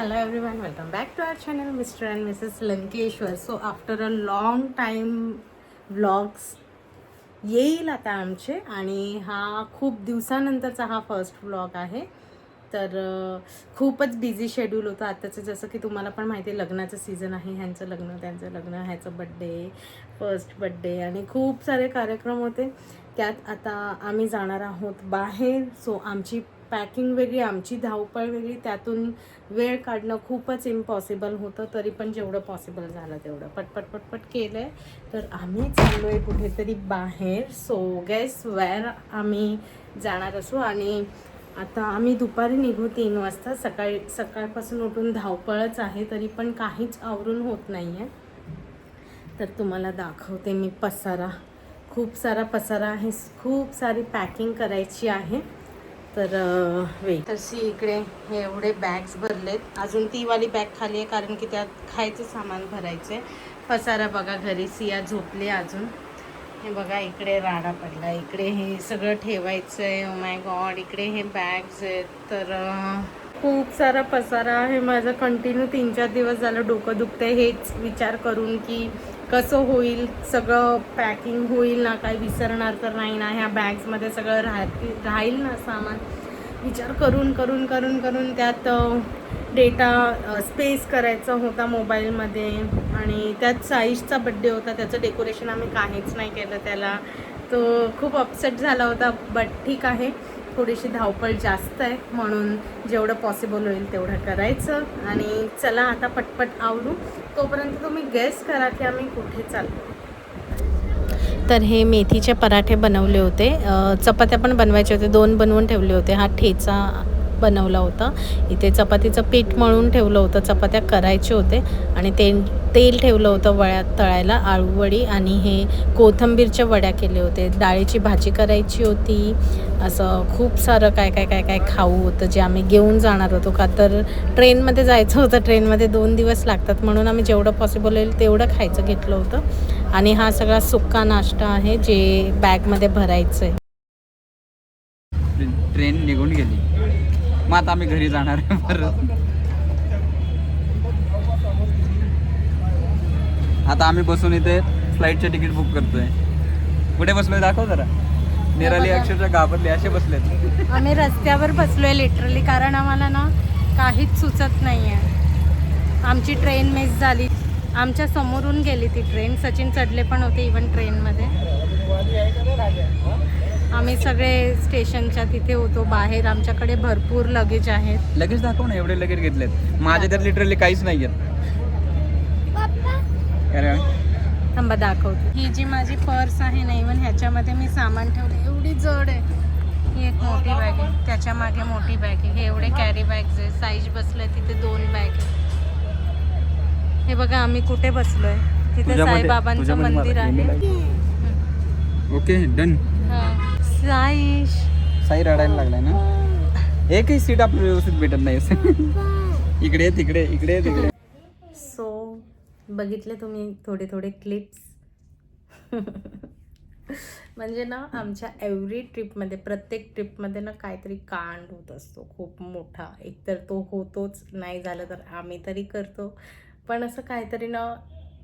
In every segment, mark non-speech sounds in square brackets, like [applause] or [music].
hello everyone, welcome back to our channel mister and Mrs Lankeshwar so after a long time vlogs येईल आता आमचे. आणि हा खूप दिवसानंतरचा हा फर्स्ट व्लॉग आहे. तर खूपच बिझी शेड्यूल होतं. आत्ताचं जसं की तुम्हाला पण माहिती आहे लग्नाचं सीझन आहे. ह्यांचं लग्न त्यांचं लग्न ह्याचं बड्डे फर्स्ट बड्डे आणि खूप सारे कार्यक्रम होते. त्यात आता आम्ही जाणार आहोत बाहेर. सो आमची पॅकिंग वेगळी आमची धावपळ वेगळी. त्यातून वेळ काढणं खूपच इम्पॉसिबल होतं. तरी पण जेवढं पॉसिबल झालं तेवढं. पटपट पटपट केलं आहे तर आम्ही चाललो आहे कुठेतरी बाहेर. सो गॅस वेअर आम्ही जाणार असू? आणि आता आम्ही दुपारी निघू तीन वाजता. सकाळी सकाळपासून उठून धावपळच आहे. तरी पण काहीच आवरून होत नाही आहे तर तुम्हाला दाखवते मी पसारा. खूप सारा पसारा आहे खूप सारी पॅकिंग करायची आहे. तर वेट तशी इकडे हे एवढे बॅग्स भरलेत. अजून ती वाली बॅग खाली आहे कारण की त्यात खायचं सामान भरायचं आहे पसारा बघा घरी. सिया झोपले अजून. हे बघा इकडे राडा पडला इकडे हे सगळं ठेवायचं आहे माय गॉड oh इकडे हे बॅग्स आहेत. तर खूप सारा पसारा आहे. माझं कंटिन्यू तीन चार दिवस झालं डोकं दुखतंय. हेच विचार करून की कसं होईल? सगळं पॅकिंग होईल ना? काय विसरणार तर नाही ना? ह्या बॅग्समध्ये सगळं राहतील राहील ना सामान? विचार करून करून करून करून त्यात डेटा स्पेस करायचा होता मोबाईलमध्ये आणि त्यात साईशचा बड्डे होता त्याचं डेकोरेशन आम्ही काहीच नाही केलं त्याला. तो खूप अपसेट झाला होता बट ठीक आहे. थोडीशी धावपळ जास्त आहे म्हणून जेवढं पॉसिबल होईल तेवढं करायचं. आणि चला आता पटपट आवडू तोपर्यंत तुम्ही गेस करा की आम्ही कुठे चाललो. तर हे मेथीचे पराठे बनवले होते. चपात्या पण बनवायचे होते दोन बनवून ठेवले होते. हा ठेचा बनवला होता. इथे चपातीचं पीठ मळून ठेवलं होतं. चपात्या करायचे होते. आणि ते तेल ठेवलं होतं वळ्यात तळायला. आळूवडी आणि हे कोथंबीरच्या वड्या केले होते. डाळीची भाजी करायची होती. असं खूप सारं काय काय काय काय खाऊ होतं जे आम्ही घेऊन जाणार होतो. का तर ट्रेनमध्ये जायचं होतं. ट्रेनमध्ये दोन दिवस लागतात. म्हणून आम्ही जेवढं पॉसिबल होईल तेवढं खायचं घेतलं होतं. आणि हा सगळा सुक्का नाश्ता आहे जे बॅगमध्ये भरायचं आहे ट्रेन निघून गेली. मग आता आम्ही घरी जाणार आहे परत. आता आम्ही बसून इथे फ्लाईटचे तिकीट बुक करतोय. कुठे बसलोय दाखव जरा. निराली अक्षरशः घाबरली असे बसलेत. आम्ही रस्त्यावर बसलोय लिटरली कारण आम्हाला ना काहीच सुचत नाही आहे आमची ट्रेन मिस झाली. आमच्या समोरून गेली ती ट्रेन सचिन चढले पण होते इवन ट्रेनमध्ये आम्ही सगळे स्टेशनच्या तिथे होतो बाहेर आमच्याकडे भरपूर लगेज आहेत. लगेच दाखव ना एवढे लगेच घेतलेत. माझ्या तर लिटरली काहीच नाही आहेत थांबा दाखवते. ही जी माझी पर्स आहे ना इवन ह्याच्यामध्ये मी सामान ठेवलं एवढी जड आहे. ही एक मोठी बॅग आहे. त्याच्यामागे मोठी बॅग आहे. हे एवढे कॅरी बॅग्स आहे. साईज बसले तिथे दोन बॅग आहे. हे बघा आम्ही कुठे बसलोय? तिथे साईबाबांचं मंदिर आहे. ओके डन हा. साईश. साई रडायला लागलाय ना? एकही सीट आपल्याला व्यवस्थित भेटत नाही इकडे तिकडे इकडे तिकडे. सो बघितले तुम्ही थोडे थोडे क्लिप्स म्हणजे ना आमच्या एव्हरी ट्रिपमध्ये प्रत्येक ट्रिपमध्ये ना काहीतरी कांड होत असतो. खूप मोठा. एकतर तो होतोच. नाही झालं तर आम्ही तरी करतो. पण असं काहीतरी ना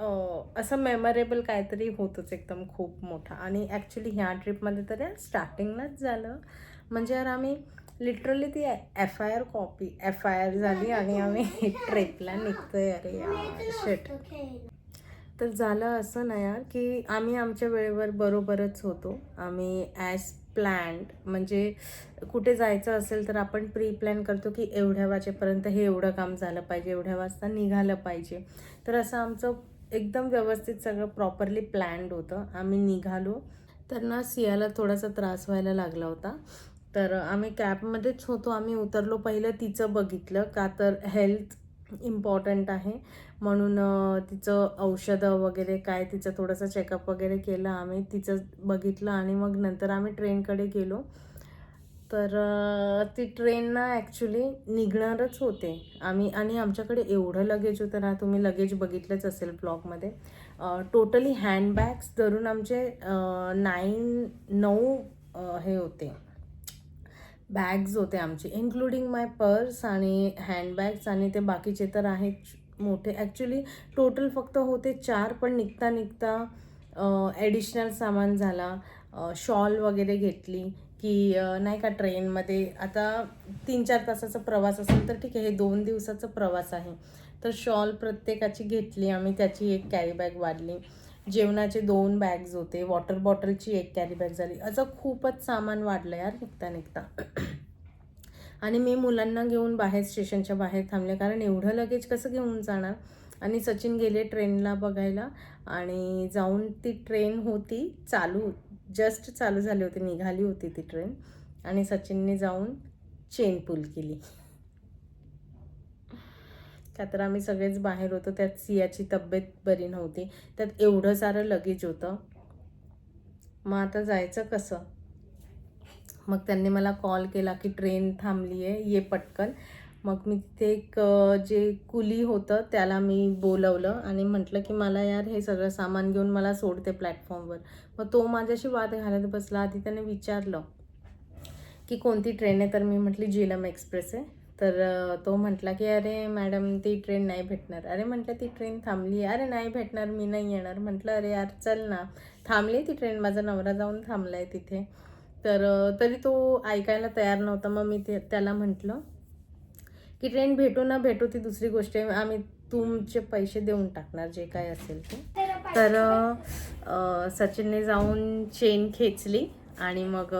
असं मेमरेबल काहीतरी होतंच एकदम खूप मोठा. आणि ॲक्च्युली ह्या ट्रिपमध्ये तर यार स्टार्टिंगलाच झालं. म्हणजे यार आम्ही लिटरली ती F I R copy F I R झाली आणि आम्ही ट्रेकला निघतोय. अरे यार शेट तर झालं असं ना यार की आम्ही आमच्या वेळेवर बरोबरच होतो. आम्ही ॲज प्लॅन्ड म्हणजे कुठे जायचं असेल तर आपण प्री प्लॅन करतो की एवढ्या वाजेपर्यंत हे एवढं काम झालं पाहिजे एवढ्या वाजता निघालं पाहिजे. तर असं आमचं एकदम व्यवस्थित सगळं प्रॉपरली प्लॅन्ड होतं. आम्ही निघालो. तर ना सियाला थोडासा त्रास व्हायला लागला होता. तर आम्ही कॅबमध्येच होतो. आम्ही उतरलो. पहिलं तिचं बघितलं का तर हेल्थ इम्पॉर्टंट आहे. म्हणून तिचं औषधं वगैरे काय तिचं थोडंसं चेकअप वगैरे केलं आम्ही. तिचं बघितलं आणि मग नंतर आम्ही ट्रेनकडे गेलो. तर ती ट्रेन ना ॲक्च्युली निघणारच होते. आम्ही आणि आमच्याकडे एवढं लगेज होतं ना तुम्ही लगेज बघितलंच असेल ब्लॉगमध्ये टोटली हँडबॅग्स धरून आमचे नाईन नऊ हे होते. बॅग्स होते आमचे इन्क्लुडिंग माय पर्स आणि हँडबॅग्स आणि ते बाकीचे तर आहेत मोठे. ॲक्च्युली टोटल फक्त होते चार पण निघता निघता ॲडिशनल सामान झाला. शॉल वगैरे घेतली. की नाही का ट्रेनमध्ये आता तीन चार तासाचा प्रवास असेल तर ठीक आहे हे दोन दिवसाचा प्रवास आहे. तर शॉल प्रत्येकाची घेतली आम्ही त्याची एक कॅरी बॅग वाढली. जेवणाचे दोन बॅग्स होते वॉटर बॉटलची एक कॅरी बॅग झाली. असं खूपच सामान वाढलं यार निघता निघता. [clears throat] आणि मी मुलांना घेऊन बाहेर स्टेशनच्या बाहेर थांबले कारण एवढं लगेज कसं घेऊन जाणार? आणि सचिन गेले ट्रेनला बघायला आणि जाऊन ती ट्रेन होती चालू जस्ट चालू झाली होती निघाली होती ती ट्रेन. आणि सचिनने जाऊन चेन पुल केली. का तर आम्ही सगळेच बाहेर होतो त्यात सियाची तब्येत बरी नव्हती. त्यात एवढं सारं लगेज होतं. मग आता जायचं कसं? मग त्यांनी मला कॉल केला की ट्रेन थांबली आहे ये पटकन. मग मी तिथे एक जे कुली होतं त्याला मी बोलवलं आणि म्हटलं की मला यार हे सगळं सामान घेऊन मला सोडते प्लॅटफॉर्मवर. मग तो माझ्याशी वाद घालत बसला. आधी त्याने विचारलं की कोणती ट्रेन आहे? तर मी म्हटली झेलम एक्सप्रेस आहे तर तो म्हटला की अरे मॅडम ती ट्रेन नाही भेटणार. अरे म्हटलं ती ट्रेन थांबली अरे नाही भेटणार मी नाही येणार. म्हटलं अरे यार चल ना. थांबली ती ट्रेन माझा नवरा जाऊन थांबला आहे तिथे. तर तरी तो ऐकायला तयार नव्हता. मग मी ते त्याला म्हटलं की ट्रेन भेटू ना भेटू ती दुसरी गोष्ट आहे. आम्ही तुमचे पैसे देऊन टाकणार जे काय असेल ते. तर सचिनने जाऊन चेन खेचली आणि मग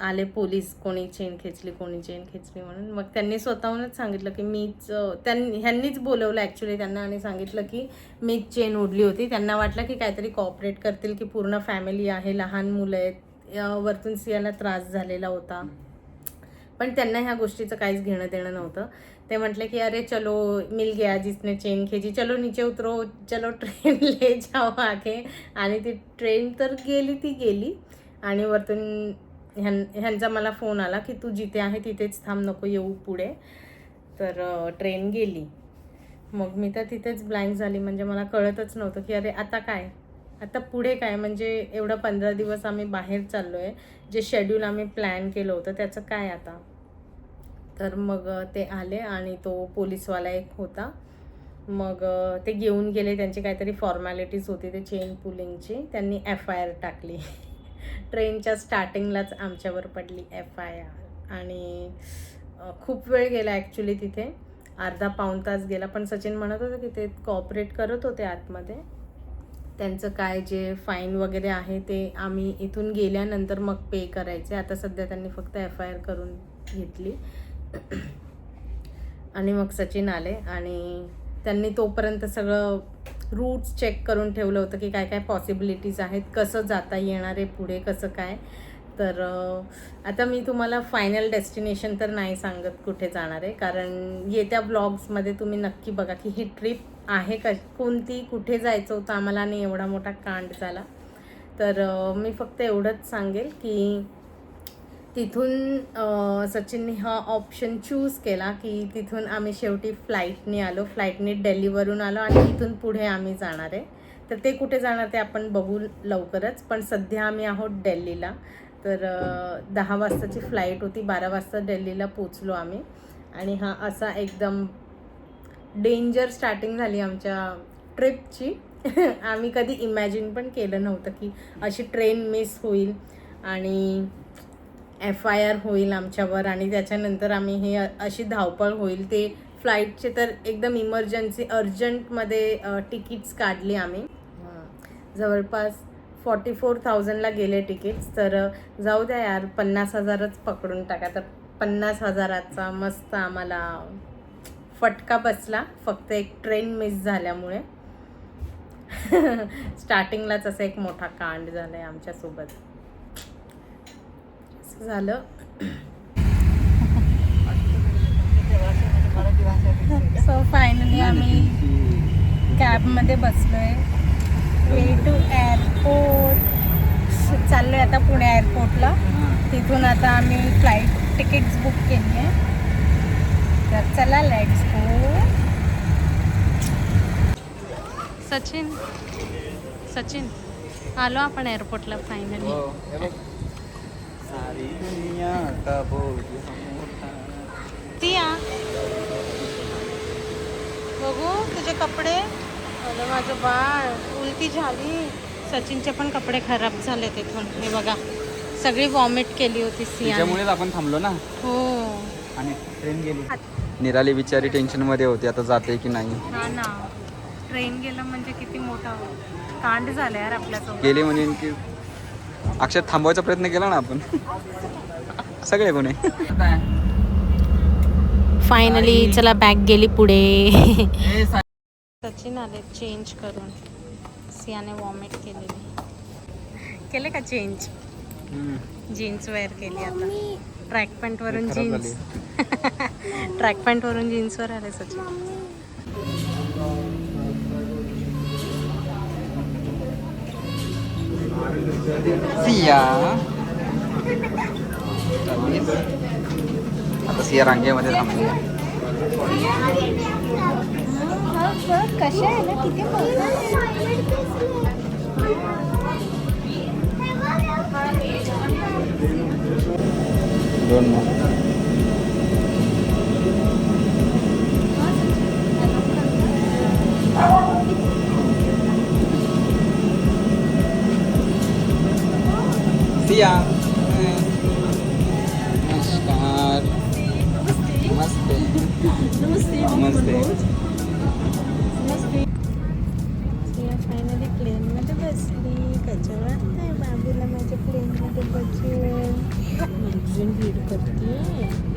आले पोलीस. कोणी चेन खेचली कोणी चेन खेचली म्हणून. मग त्यांनी स्वतःहूनच सांगितलं की मीच त्यांनी ह्यांनीच बोलवलं ॲक्च्युली त्यांना आणि सांगितलं की मीच चेन ओढली होती. त्यांना वाटलं की काहीतरी कॉपरेट करतील की पूर्ण फॅमिली आहे लहान मुलं आहेत. वरतून सियाला त्रास झालेला होता. पण त्यांना ह्या गोष्टीचं काहीच घेणं देणं नव्हतं. ते म्हटले की अरे चलो मिल गया जिसने चेन खेची. चलो नीचे उतरो. चलो ट्रेन [laughs] ले जाओ आगे. आणि ती ट्रेन तर गेली ती गेली. आणि वरतून ह्यां ह्यांचा मला फोन आला की तू जिथे आहे तिथेच थांब नको येऊ पुढे. तर ट्रेन गेली. मग मी तर तिथेच ब्लँक झाली. म्हणजे मला कळतच नव्हतं की अरे आता काय? आता पुढे काय? म्हणजे एवढा पंधरा दिवस आम्ही बाहेर चाललो आहे जे शेड्यूल आम्ही प्लॅन केलं होतं त्याचं काय आता? तर मग ते आले आणि तो पोलीसवाला एक होता. मग ते घेऊन गेले. त्यांची काहीतरी फॉर्मॅलिटीज होती ते चेन पुलिंगची त्यांनी एफ आय आर टाकली. [laughs] ट्रेनच्या स्टार्टिंगलाच आमच्यावर पडली एफ आय आर आणि खूप वेळ गेला ॲक्च्युली तिथे. अर्धा पाऊण तास गेला. पण सचिन म्हणत होतं की ते कॉपरेट करत होते आतमध्ये. त्यांचं काय जे फाईन वगैरे आहे ते आम्ही इथून गेल्यानंतर मग पे करायचे. आता सध्या त्यांनी फक्त एफ आय आर करून घेतली. आणि मग सचिन आले आणि त्यांनी तोपर्यंत सगळं रूट्स चेक करून ठेवलं होतं की काय काय पॉसिबिलिटीज आहेत कसं जाता येणार आहे पुढे कसं काय. तर आता मी तुम्हाला फायनल डेस्टिनेशन तर नाही सांगत कुठे जाणार आहे. कारण येत्या ब्लॉग्समध्ये तुम्ही नक्की बघा की ही ट्रिप आहे का कोणती कुठे जायचं होतं आम्हाला आणि एवढा मोठा कांड झाला. तर मी फक्त एवढंच सांगेल की तिथून सचिनने हा ऑप्शन चूज केला की तिथून आम्ही शेवटी फ्लाईटने आलो. फ्लाईटने दिल्लीवरून आलो आणि तिथून पुढे आम्ही जाणार आहे. तर ते कुठे जाणार ते आपण बघू लवकरच. पण सध्या आम्ही आहोत दिल्लीला तर दहा वाजताची फ्लाईट होती. बारा वाजता दिल्लीला पोचलो आम्ही. आणि हा असा एकदम डेंजर स्टार्टिंग झाली आमच्या ट्रिपची [laughs] आम्ही कधी इमॅजिन पण केलं नव्हतं की अशी ट्रेन मिस होईल आणि एफ आय आर होईल आमच्यावर आणि त्याच्यानंतर आम्ही हे अशी धावपळ होईल. ते फ्लाईटचे तर एकदम इमर्जन्सी अर्जंटमध्ये तिकीट्स काढली आम्ही. जवळपास फॉर्टी फोर थाउजंडला गेले तिकीट्स तर जाऊ द्या यार पन्नास हजारच पकडून टाका. तर पन्नास हजाराचा मस्त आम्हाला फटका बसला. फक्त एक ट्रेन मिस झाल्यामुळे. [laughs] स्टार्टिंगलाच असं एक मोठा कांड झाला आहे आमच्यासोबत. असं झालं. [laughs] सो फायनली आम्ही कॅबमध्ये बसलोय. वे टू एअरपोर्ट चाललोय आता पुणे एअरपोर्टला तिथून आता आम्ही फ्लाईट तिकीट्स बुक केली आहे. तर चला लेट्स गो सचिन सचिन आलो आपण एअरपोर्टला फायनली हो, हे बघ. तुझे कपडे. अरे माझं बाळ उलटी झाली. सचिनचे पण कपडे खराब झाले तिथून हे बघा सगळी वॉमिट केली होती सियाने. त्याच्यामुळेच आपण थांबलो ना? हो. आणि ट्रेन गेली. निराली बिचारी टेन्शनमध्ये होती आता जाते की नाही? हा ना. ट्रेन गेलं म्हणजे किती मोठा कांड झाला यार आपल्यासोबत. गेली म्हणजे की अक्षर थांबवायचा प्रयत्न केला ना आपण? सगळे कोणी फायनली चला बॅग गेली पुढे. सचिन आले चेंज करून. सियाने वॉमिट केलेली. केले का चेंज जीन्स वेअर केली आता. ट्रॅक पॅन्ट वरून खराब जीन्स. [laughs] ट्रॅक पॅन्ट वरून जीन्स वर आले सचिन. सिया. आता सिया रांगेमध्ये थांबली. कशा आहे ना किती दोन सिया नमस्कार नमस्ते नमस्ते फायनली प्लेनमध्ये बसली कसं वाटतंय बाबूला माझ्या प्लेनमध्ये बसून अजून भीड करते माझी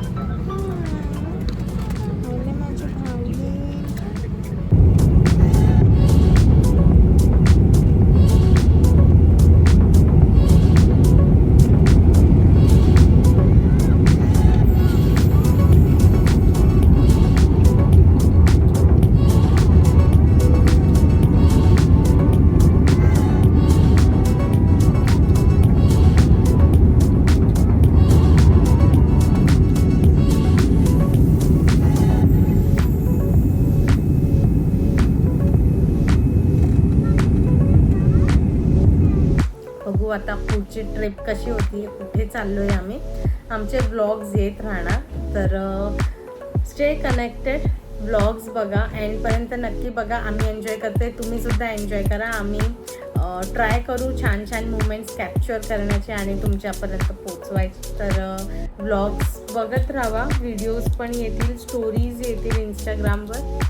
आमची ट्रिप कशी होती कुठे चाललो आहे आम्ही आमचे ब्लॉग्स येत राहणार. तर स्टे कनेक्टेड ब्लॉग्स बघा. एंडपर्यंत नक्की बघा. आम्ही एन्जॉय करते तुम्ही सुद्धा एन्जॉय करा. आम्ही ट्राय करू छान छान मुमेंट्स कॅप्चर करण्याचे आणि तुमच्यापर्यंत पोचवायचे तर ब्लॉग्स बघत राहा. व्हिडिओज पण येतील. स्टोरीज येतील इंस्टाग्रामवर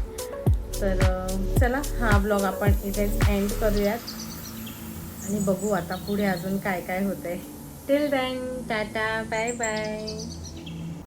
तर चला हा ब्लॉग आपण इथेच एंड करूयात. आणि बघू आता पुढे अजून काय काय होतंय. Till then tata bye bye